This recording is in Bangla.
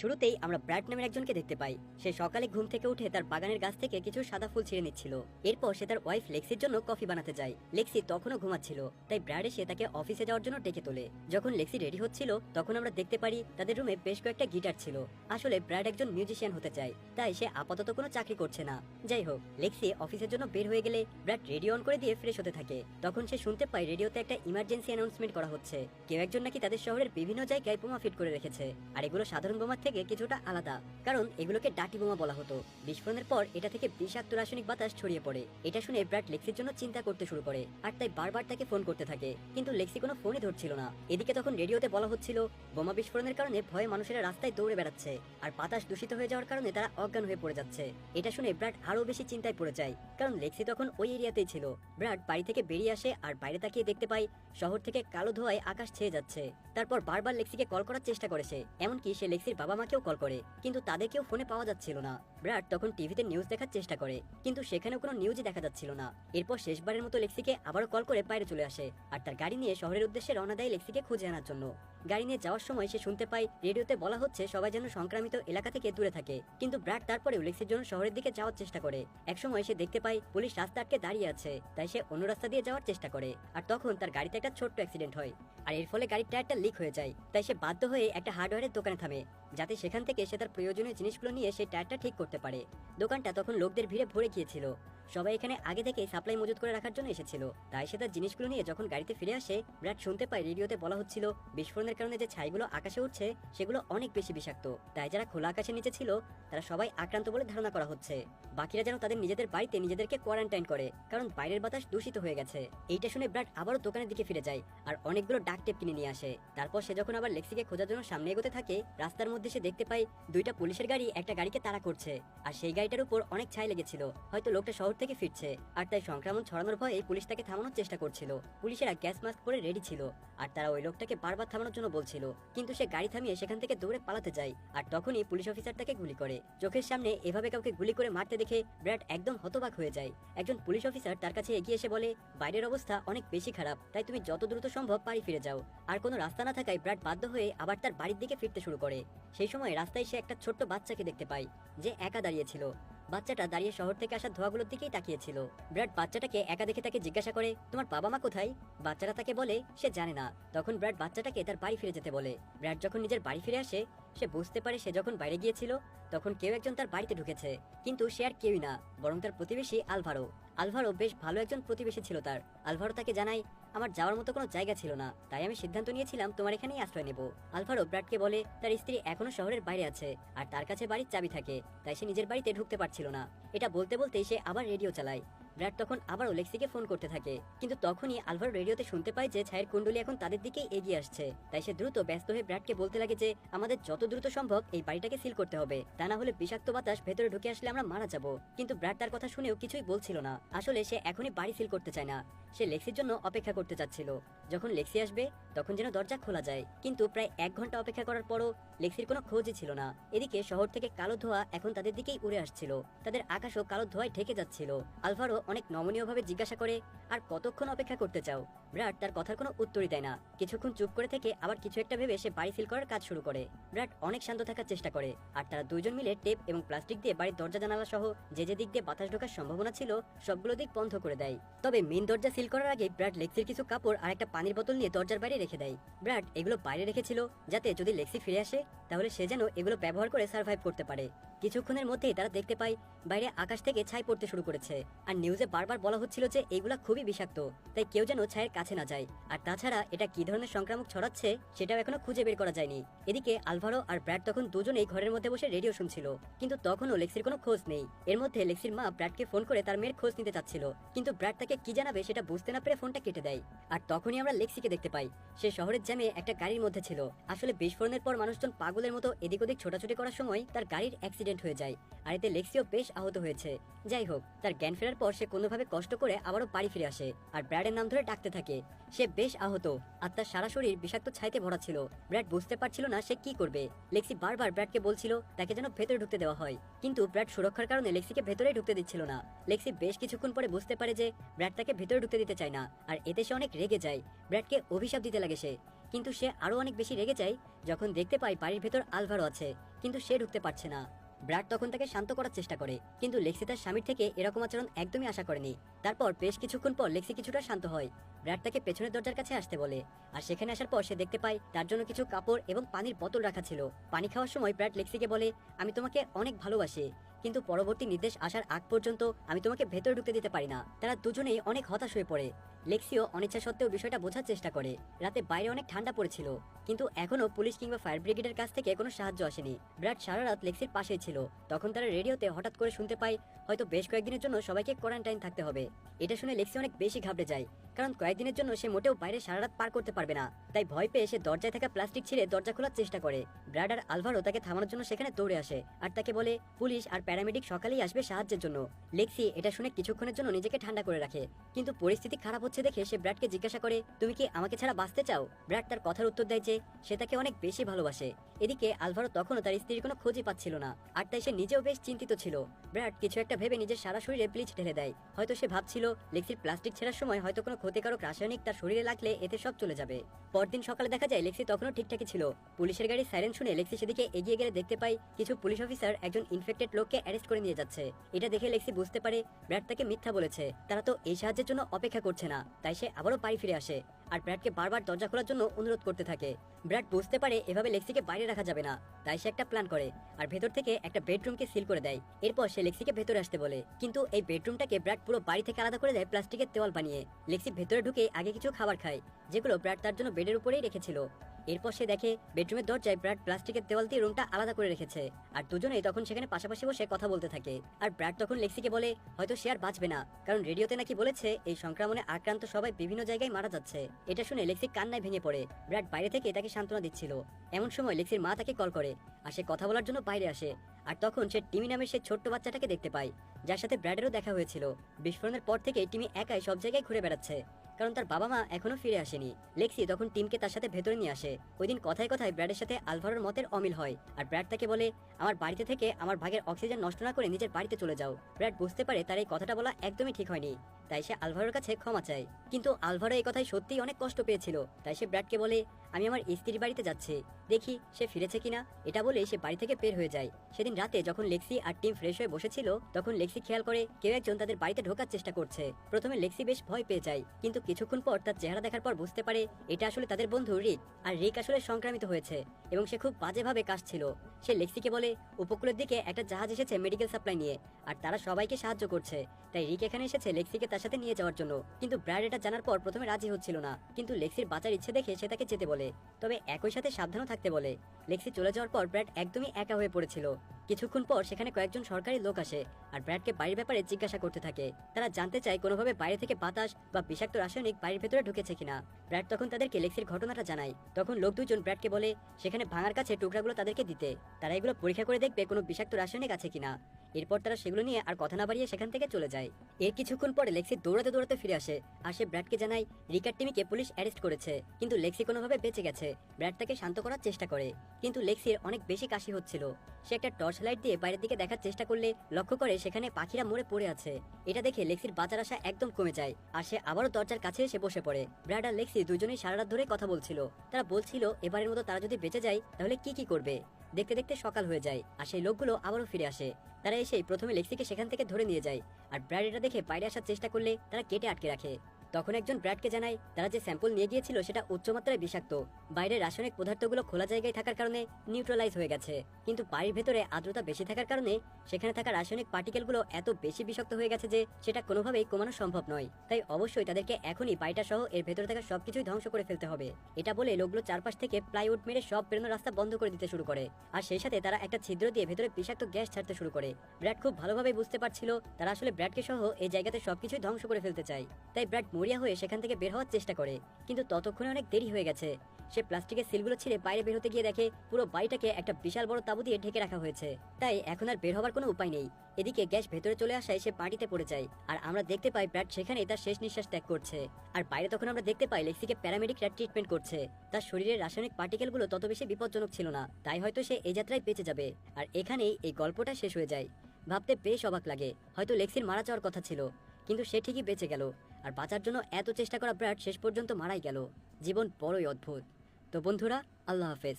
শুরুতেই আমরা ব্র্যাড নামের একজনকে দেখতে পাই। সে সকালে ঘুম থেকে উঠে তার বাগানের গাছ থেকে কিছু সাদা ফুল ছিঁড়ে নিচ্ছিল। এরপর সে তার ওয়াইফ লেক্সির জন্য কফি বানাতে যায়। লেক্সি তখনও ঘুমাচ্ছিল, তাই ব্র্যাড এসে তাকে অফিসে যাওয়ার জন্য ডেকে তোলে। যখন লেক্সি রেডি হচ্ছিল, তখন আমরা দেখতে পারি তাদের রুমে বেশ কয়েকটা গিটার ছিল। আসলে ব্র্যাড একজন মিউজিশিয়ান হতে চায়, তাই সে আপাতত কোনো চাকরি করছে না। যাই হোক, লেক্সি অফিসের জন্য বের হয়ে গেলে ব্র্যাড রেডিও অন করে দিয়ে ফ্রেশ হতে থাকে। তখন সে শুনতে পায় রেডিওতে একটা ইমার্জেন্সি অ্যানাউন্সমেন্ট করা হচ্ছে। কেউ একজন নাকি তাদের শহরের বিভিন্ন জায়গায় বোমা ফিট করে রেখেছে, আর এগুলো সাধারণ বোমার থেকে কিছুটা আলাদা, কারণ এগুলোকে ডাটি বোমা বলা হতো। বিস্ফোরণের পর এটা থেকে বিষাক্ত রাসায়নিক বাতাস ছড়িয়ে পড়ে। এটা শুনে ব্র্যাড লেক্সির জন্য চিন্তা করতে শুরু করে, আর তাই বারবার তাকে ফোন করতে থাকে। কিন্তু লেক্সি কোনো ফোনই ধরছিল না। এদিকে তখন রেডিওতে বলা হচ্ছিল, বোমা বিস্ফোরণের কারণে ভয়ে মানুষেরা রাস্তায় দৌড়ে বেড়াচ্ছে, আর বাতাস দূষিত হয়ে যাওয়ার কারণে তারা অজ্ঞান হয়ে পড়ে যাচ্ছে। এটা শুনে ব্র্যাড আরও বেশি চিন্তায় পড়ে যায়, কারণ লেক্সি তখন ওই এরিয়াতেই ছিল। ব্র্যাড বাড়ি থেকে বেরিয়ে আসে, আর বাইরে তাকিয়ে দেখতে পাই শহর থেকে কালো ধোয়ায় আকাশ ছেয়ে যাচ্ছে। তারপর বারবার লেক্সিকে কল করার চেষ্টা করেছে এমনকি সে লেক্সির বাবা মাকেও কল করে। কিন্তু তাদেরকেও ফোনে পাওয়া যাচ্ছিল না। ব্র্যাড তখন টিভিতে নিউজ দেখার চেষ্টা করে। কিন্তু সেখানেও কোনো নিউজই দেখা যাচ্ছিল না। এরপর শেষবারের মতো লেক্সিকে আবারও কল করে বাইরে চলে আসে। আর তার গাড়ি নিয়ে শহরের উদ্দেশ্যে রওনা দেয় লেক্সিকে খুঁজে আনার জন্য। গাড়ি নিয়ে যাওয়ার সময় সে শুনতে পায়, রেডিওতে বলা হচ্ছে সবাই যেন সংক্রামিত এলাকা থেকে দূরে থাকে। কিন্তু ব্র্যাড তারপরেও লেক্সির জন্য শহরের দিকে যাওয়ার চেষ্টা করে। একসময় সে দেখতে পায়, পুলিশ রাস্তা আটকে দাঁড়িয়ে আছে। তাই সে অন্য রাস্তা দিয়ে যাওয়ার চেষ্টা করে। আর তখন তার গাড়িতে একটা ছোট্ট অ্যাক্সিডেন্ট হয়। আর এর ফলে গাড়ির টায়ারটা লিক হয়ে যায়। তাই সে বাধ্য হয়ে একটা হার্ডওয়্যারের দোকানে থামে, যাতে সেখান থেকে সে তার প্রয়োজনীয় জিনিসগুলো নিয়ে সেই টায়ারটা ঠিক করতে পারে। দোকানটা তখন লোকদের ভিড়ে ভরে গিয়েছিল। সবাই এখানে আগে থেকে সাপ্লাই মজুত করে রাখার জন্য এসেছিল। তাই সে তার জিনিসগুলো নিয়ে যখন গাড়িতে ফিরে আসে ব্র্যাড শুনতে পায় রেডিওতে বলা হচ্ছিল, বিস্ফোরণের কারণে যে ছাইগুলো আকাশে উঠছে সেগুলো অনেক বেশি বিষাক্ত। তাই যারা খোলা আকাশের নিচে ছিল, তারা সবাই আক্রান্ত বলে ধারণা করা হচ্ছে। বাকিরা যেন তাদের নিজেদের বাড়িতে নিজেদেরকে কোয়ারেন্টাইন করে, কারণ বাইরের বাতাস দূষিত হয়ে গেছে। এইটা শুনে ব্র্যাড আবারও দোকানের দিকে ফিরে যায়, আর অনেকগুলো ডাক টেপ কিনে নিয়ে আসে। তারপর সে যখন আবার লেক্সিকে খোঁজার জন্য সামনে এগোতে থাকে, রাস্তার মধ্যে সে দেখতে পায়, দুইটা পুলিশের গাড়ি একটা গাড়িকে তাড়া করছে। আর সেই গাড়িটার উপর অনেক ছাই লেগেছিল। হয়তো লোকটা শহর থেকে ফিরছে। আর তাই সংক্রমণ ছড়ানোর ভয়ে পুলিশ তাকে থামানোর চেষ্টা করছিল। পুলিশেরা গ্যাস মাস্ক পরে রেডি ছিল। আর তারা ওই লোকটাকে বারবার থামানোর জন্য বলছিল। কিন্তু সে গাড়ি থামিয়ে সেখান থেকে দৌড়ে পালাতে যায়। আর তখনই পুলিশ অফিসার তাকে গুলি করে। চোখের সামনে এভাবে কাউকে গুলি করে মারতে দেখে ব্র্যাড একদম হতবাক হয়ে যায়। একজন পুলিশ অফিসার তার কাছে এগিয়ে এসে বলে, বাইরের অবস্থা অনেক বেশি খারাপ। তাই তুমি যত দ্রুত সম্ভব বাড়ি ফিরে যাও। আর কোনো রাস্তা না থাকায় ব্র্যাড বাধ্য হয়ে আবার তার বাড়ির দিকে ফিরতে শুরু করে। সেই সময় রাস্তায় সে একটা ছোট্ট বাচ্চাকে দেখতে পায়, যে একা দাঁড়িয়েছিল বাচ্চাটা দাঁড়িয়ে শহর থেকে আসা ধোয়াগুলোর দিকেই তাকিয়েছিল। ব্র্যাড বাচ্চাটাকে একা দেখে তাকে জিজ্ঞাসা করে, তোমার বাবা মা কোথায়? বাচ্চাটা তাকে বলে, সে জানে না। তখন ব্র্যাড বাচ্চাটাকে তার বাড়ি ফিরে যেতে বলে। ব্র্যাড যখন নিজের বাড়ি ফিরে আসে, সে বুঝতে পারে সে যখন বাইরে গিয়েছিল, তখন কেউ একজন তার বাড়িতে ঢুকেছে। কিন্তু সে আর কেউই না, বরং তার প্রতিবেশী আলভারো। আলভারো বেশ ভালো একজন প্রতিবেশী ছিল তার। আলভারো তাকে জানায় আমার যাওয়ার মতো কোনো জায়গা ছিল না, তাই আমি সিদ্ধান্ত নিয়েছিলাম তোমার এখানেই আশ্রয় নেব। আলভারো ব্র্যাডকে বলে, তার স্ত্রী এখনও শহরের বাইরে আছে, আর তার কাছে বাড়ির চাবি থাকে, তাই সে নিজের বাড়িতে ঢুকতে পারছিল না। এটা বলতে বলতেই সে আবার রেডিও চালায়। ব্র্যাড তখন আবারও লেক্সিকে ফোন করতে থাকে, কিন্তু তখনই আলভার রেডিওতে শুনতে পায় যে ছায়ের কুণ্ডলী এখন তাদের দিকেই এগিয়ে আসছে, তাই সে দ্রুত ব্যস্ত হয়ে ব্র্যাডকে বলতে লাগে যে, আমাদের যত দ্রুত সম্ভব এই বাড়িটাকে সিল করতে হবে, তা না হলে বিষাক্ত বাতাস ভেতরে ঢুকে আসলে আমরা মারা যাব। কিন্তু ব্র্যাড তার কথা শুনেও কিছুই বলছিল না। আসলে সে এখনই বাড়ি সিল করতে চায় না। সে লেক্সির জন্য অপেক্ষা করতে চাচ্ছিল। যখন লেক্সি আসবে, তখন যেন দরজা খোলা যায়। কিন্তু প্রায় এক ঘণ্টা অপেক্ষা করার পরও লেক্সির কোনো খোঁজই ছিল না। এদিকে শহর থেকে কালো ধোয়া এখন তাদের দিকেই উড়ে আসছিল। তাদের আকাশও কালো ধোয়ায় ঢেকে যাচ্ছিল। আলভারো অনেক নমনীয়ভাবে জিজ্ঞাসা করে আর কতক্ষণ অপেক্ষা করতে চাও? ব্র্যাড তার কথার কোনো উত্তরই দেয় না। কিছুক্ষণ চুপ করে থেকে আবার কিছু একটা ভেবে সে বাড়ি সিল করার কাজ শুরু করে। ব্র্যাড অনেক শান্ত থাকার চেষ্টা করে। আর তারা দুইজন মিলে টেপ এবং প্লাস্টিক দিয়ে বাড়ির দরজা জানালা সহ যে যে দিক দিয়ে বাতাস ঢোকার সম্ভাবনা ছিল, সবগুলো দিক বন্ধ করে দেয়। তবে মেন দরজা সিল করার আগে ব্র্যাড লেক্সির কিছু কাপড় আর একটা পানির বোতল নিয়ে দরজার বাইরে রেখে দেয়। ব্র্যাড এগুলো বাইরে রেখেছিল, যাতে যদি লেক্সি ফিরে আসে, তাহলে সে যেন এগুলো ব্যবহার করে সার্ভাইভ করতে পারে। কিছুক্ষণের মধ্যেই তারা দেখতে পায়, বাইরে আকাশ থেকে ছাই পড়তে শুরু করেছে। আর নিউজে বারবার বলা হচ্ছিল যে এগুলা খুবই বিষাক্ত, তাই কেউ যেন ছায়ের কাছে না যায়। আর তাছাড়া এটা কি ধরনের সংক্রামক ছড়াচ্ছে, সেটাও এখনও খুঁজে বের করা যায়নি। এদিকে আলভারো আর ব্র্যাড তখন দুজনেই ঘরের মধ্যে বসে রেডিও শুনছিল, কিন্তু তখনও লেক্সির কোনো খোঁজ নেই। এর মধ্যে লেক্সির মা ব্র্যাডকে ফোন করে তার মেয়ের খোঁজ নিতে চাচ্ছিল, কিন্তু ব্র্যাড তাকে কি জানাবে সেটা বুঝতে না পেরে ফোনটা কেটে দেয়। আর তখনই আমরা লেক্সিকে দেখতে পাই, সে শহরের জ্যামে একটা গাড়ির মধ্যে ছিল। আসলে বিস্ফোরণের পর মানুষজন পাগলের মতো এদিক ওদিক ছোটাছুটি করার সময় তার গাড়ির অ্যাক্সিডেন্ট হয়ে যায়, আর এতে লেক্সিও বেশ আহত হয়েছে। যাই হোক, তার জ্ঞান ফেরার পর সে কোনোভাবে কষ্ট করে আবারও বাড়ি ফিরে আসে, আর ব্র্যাডের নাম ধরে ডাকতে থাকে। সে বেশ আহত, আর তার সারা শরীর বিষাক্ত ছাইতে ভরা ছিল। ব্র্যাড বুঝতে পারছিল না সে কি করবে। লেক্সি বারবার ব্র্যাডকে বলছিল, তাকে যেন ভেতরে ঢুকতে দেওয়া হয়। কিন্তু ব্র্যাড সুরক্ষার কারণে লেক্সিকে ভেতরে ঢুকতে দিচ্ছিল না। লেক্সি বেশ কিছুক্ষণ পরে বুঝতে পারে যে, ব্র্যাড তাকে ভেতরে ঢুকতে দিতে চায় না, আর এতে সে অনেক রেগে যায়। ব্র্যাডকে অভিশাপ দিতে লাগে সে। কিন্তু সে আরও অনেক বেশি রেগে যায়, যখন দেখতে পায় বাড়ির ভেতর আলভারো আছে, কিন্তু সে ঢুকতে পারছে না। ব্রাড তখন তাকে শান্ত করার চেষ্টা করে, কিন্তু লেক্সি তার স্বামীর থেকে এরকম আচরণ একদমই আশা করেনি। তারপর বেশ কিছুক্ষণ পর লেক্সি কিছুটা শান্ত হয়। ব্র্যাড তাকে পেছনের দরজার কাছে আসতে বলে, আর সেখানে আসার পর সে দেখতে পায় তার জন্য কিছু কাপড় এবং পানির বোতল রাখা ছিল। পানি খাওয়ার সময় ব্র্যাড লেক্সিকে বলে, আমি তোমাকে অনেক ভালোবাসি, কিন্তু পরবর্তী নির্দেশ আসার আগ পর্যন্ত আমি তোমাকে ভেতরে ঢুকতে দিতে পারি না। তারা দুজনেই অনেক হতাশ হয়ে পড়ে। লেক্সিও অনিচ্ছা সত্ত্বেও বিষয়টা বোঝার চেষ্টা করে। রাতে বাইরে অনেক ঠান্ডা পড়েছিল, কিন্তু এখনও পুলিশ কিংবা ফায়ার ব্রিগেডের কাছ থেকে কোনো সাহায্য আসেনি। ব্র্যাড সারা রাত লেক্সির পাশেই ছিল। তখন তারা রেডিওতে হঠাৎ করে শুনতে পায়, হয়তো বেশ কয়েকদিনের জন্য সবাইকে কোয়ারেন্টাইন থাকতে হবে। এটা শুনে লেক্সি অনেক বেশি ঘাবড়ে যায়, কারণ কয়েকদিনের জন্য সে মোটেও বাইরে সারা রাত পার করতে পারবে না। তাই ভয় পেয়ে সে দরজায় থাকা প্লাস্টিক ছিঁড়ে দরজা খোলার চেষ্টা করে। ব্র্যাড আর আলভারো তাকে থামানোর জন্য সেখানে দৌড়ে আসে, আর তাকে বলে, পুলিশ আর প্যারামেডিক সকালেই আসবে সাহায্যের জন্য। লেক্সি এটা শুনে কিছুক্ষণের জন্য নিজেকে ঠান্ডা করে রাখে, কিন্তু পরিস্থিতি খারাপ হচ্ছে দেখে সে ব্র্যাডকে জিজ্ঞাসা করে, তুমি কি আমাকে ছাড়া বাঁচতে চাও? ব্র্যাড তার কথার উত্তর দেয় যে, সে তাকে অনেক বেশি ভালোবাসে। এদিকে আলভারো তখনও তার স্ত্রীর কোনো খোঁজই পাচ্ছিল না, আর তাই সে নিজেও বেশ চিন্তিত ছিল। ব্র্যাড কিছু একটা ভেবে নিজের সারা শরীরে ব্লিচ ঢেলে দেয়। হয়তো সে ভাবছিল, লেক্সির প্লাস্টিক ছেঁড়ার সময় হয়তো কোনো ক্ষতিকারক রাসায়নিক তার শরীরে লাগলে এতে সব চলে যাবে। পরদিন সকালে দেখা যায় লেক্সি তখনও ঠিকঠাকই ছিল। পুলিশের গাড়ি সাইরেন শুনে লেক্সি সেদিকে এগিয়ে গেলে দেখতে পাই কিছু পুলিশ অফিসার একজন ইনফেক্টেড লোককে অ্যারেস্ট করে নিয়ে যাচ্ছে। এটা দেখে লেক্সি বুঝতে পারে, ব্র্যাড তাকে মিথ্যা বলেছে। তারা তো এই সাহায্যের জন্য অপেক্ষা করছে না। তাই সে আবারও পাড়ি ফিরে আসে। আর ব্র্যাডকে বারবার দরজা খোলার জন্য অনুরোধ করতে থাকে। ব্র্যাড বুঝতে পারে এভাবে লেক্সিকে বাইরে রাখা যাবে না, তাই সে একটা প্ল্যান করে আর ভেতর থেকে একটা বেডরুমকে সিল করে দেয়। এরপর সে লেক্সিকে ভেতরে আসতে বলে। কিন্তু এই বেডরুমটাকে ব্র্যাড পুরো বাড়ি থেকে আলাদা করে দেয় প্লাস্টিকের দেওয়াল বানিয়ে। লেক্সি ভেতরে ঢুকে আগে কিছু খাবার খায়, যেগুলো ব্র্যাড তার জন্য বেডের উপরেই রেখেছিল। এরপর সে দেখে বেডরুমের দরজায় ব্র্যাড প্লাস্টিকের দেওয়াল দিয়ে রুমটা আলাদা করে রেখেছে। আর দুজনেই তখন সেখানে পাশাপাশি বসে কথা বলতে থাকে। আর ব্র্যাড তখন লেক্সিকে বলে, হয়তো সে আর বাঁচবে না। কারণ রেডিওতে নাকি বলেছে, এই সংক্রমণে আক্রান্ত সবাই বিভিন্ন জায়গায় মারা যাচ্ছে। এটা শুনে লেক্সি কান্নায় ভেঙে পড়ে। ব্র্যাড বাইরে থেকে তাকে সান্ত্বনা দিচ্ছিল। এমন সময় লেক্সির মা তাকে কল করে আর সে কথা বলার জন্য বাইরে আসে। আর তখন সে টিমি নামের সেই ছোট্ট বাচ্চাটাকে দেখতে পায়, যার সাথে ব্র্যাডেরও দেখা হয়েছিল। বিস্ফোরণের পর থেকে টিমি একাই সব জায়গায় ঘুরে বেড়াচ্ছে, কারণ তার বাবা মা এখনও ফিরে আসেনি। লেক্সি তখন টিমকে তার সাথে ভেতরে নিয়ে আসে। ওই দিন কথায় কথায় ব্র্যাডের সাথে আলভারোর মতের অমিল হয়, আর ব্র্যাড তাকে বলে, আমার বাড়িতে থেকে আমার ভাগের অক্সিজেন নষ্ট না করে নিজের বাড়িতে চলে যাও। ব্র্যাড বুঝতে পারে তার এই কথাটা বলা একদমই ঠিক হয়নি। তাই সে আলভারের কাছে ক্ষমা চায়। কিন্তু আলভারো এই কথায় সত্যিই অনেক কষ্ট পেয়েছিল। তাই সে ব্র্যাডকে বলে আমি আমার স্ত্রীর বাড়িতে যাচ্ছি। দেখি সে ফিরেছে কিনা। এটা বলে সে বাড়ি থেকে বের হয়ে যায়। সেদিন রাতে যখন লেক্সি আর টিম ফ্রেশ হয়ে বসেছিল, তখন লেক্সি খেয়াল করে কেউ একজন তাদের বাড়িতে ঢোকার চেষ্টা করছে। প্রথমে লেক্সি বেশ ভয় পেয়ে যায়, কিন্তু কিছুক্ষণ পর তার চেহারা দেখার পর বুঝতে পারে এটা আসলে তাদের বন্ধু রিক, আর রিক আসলে সংক্রামিত হয়েছে, এবং সে খুব বাজেভাবে কাশছিল। সে লেক্সিকে বলে, উপকূলের দিকে একটা জাহাজ এসেছে মেডিকেল সাপ্লাই নিয়ে, আর তারা সবাইকে সাহায্য করছে। তাই রিক এখানে এসেছে লেক্সিকে তার সাথে নিয়ে যাওয়ার জন্য। কিন্তু ব্র্যাড এটা জানার পর প্রথমে রাজি হচ্ছিল না, কিন্তু লেক্সির বাঁচার ইচ্ছে দেখে সে তাকে যেতে বলে। তবে একই সাথে সাবধানও থাকতে বলে। লেক্সি চলে যাওয়ার পর ব্র্যাড একদমই একা হয়ে পড়েছিল। কিছুক্ষণ পর সেখানে কয়েকজন সরকারি লোক আসে আর ব্র্যাডকে বাড়ির ব্যাপারে জিজ্ঞাসা করতে থাকে। তারা জানতে চায় কোনোভাবে বাইরে থেকে বাতাস বা বিষাক্ত রাসায়নিক বাড়ির ভেতরে ঢুকেছে কিনা। ব্র্যাড তখন তাদেরকে লেক্সির ঘটনাটা জানায়। তখন লোক দুজন ব্র্যাডকে বলে, সেখানে ভাঙার কাছে টুকরাগুলো তাদেরকে দিতে। তারা এগুলো পরীক্ষা করে দেখবে কোনো বিষাক্ত রাসায়নিক আছে কিনা। এরপর তারা সেগুলো নিয়ে আর কথা না বাড়িয়ে সেখান থেকে চলে যায়। এর কিছুক্ষণ পরে লেক্সি দৌড়াতে দৌড়াতে ফিরে আসে আর সে ব্র্যাডকে জানায়, রিকার টিমিকে পুলিশ অ্যারেস্ট করেছে। কিন্তু লেক্সি কোনোভাবে বেঁচে গেছে। ব্র্যাড তাকে শান্ত করার চেষ্টা করে। কিন্তু লেক্সির অনেক বেশি কাশি হচ্ছিল। সে একটা টর্চ লাইট দিয়ে বাইরের দিকে দেখার চেষ্টা করলে লক্ষ্য করে সেখানে পাখিরা মরে পড়ে আছে। এটা দেখে লেক্সির বাঁচার আশা একদম কমে যায় আর সে আবারও দরজার কাছে এসে বসে পড়ে। ব্র্যাড আর লেক্সি দুজনেই সারা রাত ধরে কথা বলছিল। তারা বলছিল, এবারের মতো তারা যদি বেঁচে যায়, তাহলে কি কি করবে? দেখতে দেখতে সকাল হয়ে যায়, আর সেই লোকগুলো আবারও ফিরে আসে। তারা এসেই প্রথমে লেক্সিকে সেখান থেকে ধরে নিয়ে যায়, আর ব্র্যাডিটা দেখে বাইরে আসার চেষ্টা করলে তারা কেটে আটকে রাখে। তখন একজন ব্র্যাডকে জানায় তারা যে স্যাম্পল নিয়ে গিয়েছিল সেটা উচ্চমাত্রায় বিষাক্ত। বাইরের রাসায়নিক পদার্থগুলো খোলা জায়গায় থাকার কারণে নিউট্রালাইজ হয়ে গেছে। কিন্তু বাড়ির ভেতরে আর্দ্রতা বেশি থাকার কারণে সেখানে থাকা রাসায়নিক পার্টিকেলগুলো এত বেশি বিষাক্ত হয়ে গেছে যে সেটা কোনোভাবেই কমানো সম্ভব নয়। তাই অবশ্যই তাদেরকে এখনই বাড়িটা সহ এর ভেতরে থাকা সবকিছুই ধ্বংস করে ফেলতে হবে। এটা বলে লোকগুলো চারপাশ থেকে প্লাইউড মেরে সব বেরোনোর রাস্তা বন্ধ করে দিতে শুরু করে। আর সেই সাথে তারা একটা ছিদ্র দিয়ে ভেতরে বিষাক্ত গ্যাস ছাড়তে শুরু করে। ব্র্যাড খুব ভালোভাবে বুঝতে পারছিল তারা আসলে ব্র্যাডকে সহ এই জায়গাতে সবকিছুই ধ্বংস করে ফেলতে চায়। তাই ব্র্যাড মরিয়া হয়ে সেখান থেকে বের হওয়ার চেষ্টা করে। কিন্তু ততক্ষণে অনেক দেরি হয়ে গেছে। সে প্লাস্টিকের সিলগুলো ছিঁড়ে বাইরে বের হতে গিয়ে দেখে পুরো বাড়িটাকে একটা বিশাল বড় তাবু দিয়ে ঢেকে রাখা হয়েছে। তাই এখন আর বের হবার কোনো উপায় নেই। এদিকে গ্যাস ভেতরে চলে আসায় সে পার্টিতে পড়ে যায়। আর আমরা দেখতে পাই ব্র্যাড সেখানে তার শেষ নিঃশ্বাস ত্যাগ করছে। আর বাইরে তখন আমরা দেখতে পাই লেক্সিকে প্যারামেডিকরা ট্রিটমেন্ট করছে। তার শরীরের রাসায়নিক পার্টিকেলগুলো তত বেশি বিপজ্জনক ছিল না। তাই হয়তো সে এই যাত্রায় বেঁচে যাবে। আর এখানেই এই গল্পটা শেষ হয়ে যায়। ভাবতে বেশ অবাক লাগে। হয়তো লেক্সির মারা যাওয়ার কথা ছিল। কিন্তু সে ঠিকই বেঁচে গেল। আর বাঁচার জন্য এত চেষ্টা করা ব্র্যাড শেষ পর্যন্ত মারাই গেল। জীবন বড়ই অদ্ভুত। তো বন্ধুরা, আল্লাহ হাফেজ।